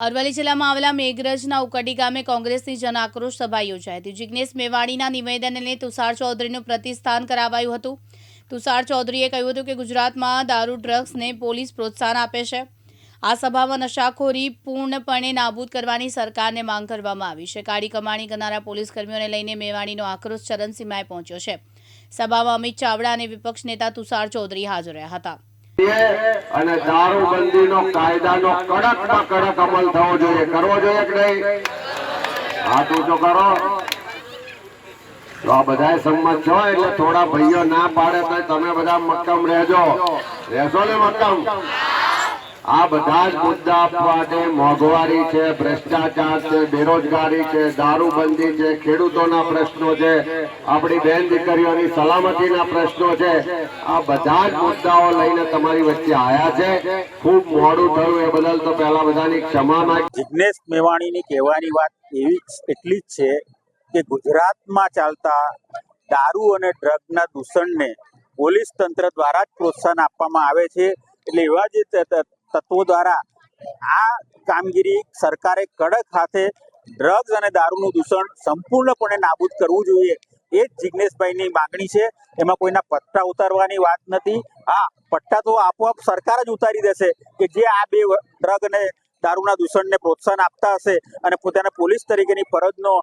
અરવલ્લી જિલ્લામાં આવેલા મેઘરજના ઉકડી ગામે કોંગ્રેસની જન આક્રોશ સભા યોજાઈ હતી. જિજ્ઞેશ મેવાણીના નિવેદનને તુષાર ચૌધરીનું પ્રતિસ્થાન કરાવાયું હતું. તુષાર ચૌધરીએ કહ્યું હતું કે ગુજરાતમાં દારૂ, ડ્રગ્સને પોલીસ પ્રોત્સાહન આપે છે. આ સભામાં નશાખોરી પૂર્ણપણે નાબૂદ કરવાની સરકારને માંગ કરવામાં આવી છે. કાળી કમાણી કરનારા પોલીસ કર્મીઓને લઈને મેવાણીનો આક્રોશ ચરણસીમાએ પહોંચ્યો છે. સભામાં અમિત ચાવડા અને વિપક્ષ નેતા તુષાર ચૌધરી હાજર રહ્યા હતા. અને દારૂબંધીનો કાયદાનો કડકમાં કડક અમલ થવો જોઈએ. કરવો જોઈએ કે નહીં? હાથ ઊંચો કરો. તો આ બધા સંમત છો એટલે થોડા ભાઈઓ ના પાડે તો તમે બધા મક્કમ રહેજો. રહેશો ને મક્કમ? આ બધા જ મુદ્દા માટે મોંઘવારી છે, ભ્રષ્ટાચાર છે, બેરોજગારી છે, દારૂબંધી છે, ખેડૂતોના પ્રશ્નો છે, આપણી બેન દીકરીઓની સલામતીના પ્રશ્નો છે. આ બધા જ મુદ્દાઓ લઈને તમારી વચ્ચે આવ્યા છે. ખૂબ મોડું થયું એ બદલ તો પહેલા બધાની ક્ષમા માંગી. જિગ્નેશ મેવાણીની કહેવાની વાત એવી એટલી જ છે કે ગુજરાતમાં ચાલતા દારૂ અને ડ્રગના દૂષણને પોલીસ તંત્ર દ્વારા જ પ્રોત્સાહન આપવામાં આવે છે. એટલે એવા જે તત્વો દ્વારા આ કામગીરી સરકારે કડક હાથે ડ્રગ્સ અને દારૂનું દૂષણ સંપૂર્ણપણે નાબૂદ કરવું જોઈએ. એ જ જિગ્નેશભાઈની માગણી છે. એમાં કોઈના પટ્ટા ઉતારવાની વાત નથી. હા, પટ્ટા તો આપોઆપ સરકાર જ ઉતારી દેશે કે જે આ બે ડ્રગ અને દારૂના દૂષણને પ્રોત્સાહન આપતા હશે અને પોતાના પોલીસ તરીકેની ફરજનો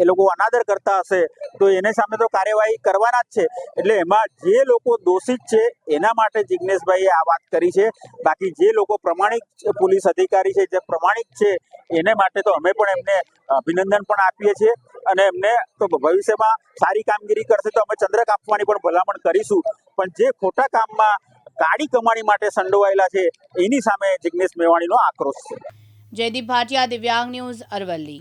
એ લોકો અનાદર કરતા હશે, તો એને સામે તો કાર્યવાહી કરવાના જ છે. એટલે એમાં જે લોકો દોષિત છે, એના માટે જિગ્નેશભાઈએ આ વાત કરી છે. બાકી જે લોકો પ્રમાણિક પોલીસ અધિકારી છે, જે પ્રમાણિક છે, એને માટે તો અમે પણ એમને અભિનંદન પણ આપીએ છીએ. અને એમને તો ભવિષ્યમાં સારી કામગીરી કરશે તો અમે ચંદ્રક આપવાની પણ ભલામણ કરીશું. પણ જે ખોટા કામમાં કાળી કમાણી માટે સંડોવાયેલા છે, એની સામે જિગ્નેશ મેવાણીનો આક્રોશ છે. જયદીપ ભાટિયા, દિવ્યાંગ ન્યૂઝ અરવલ્લી.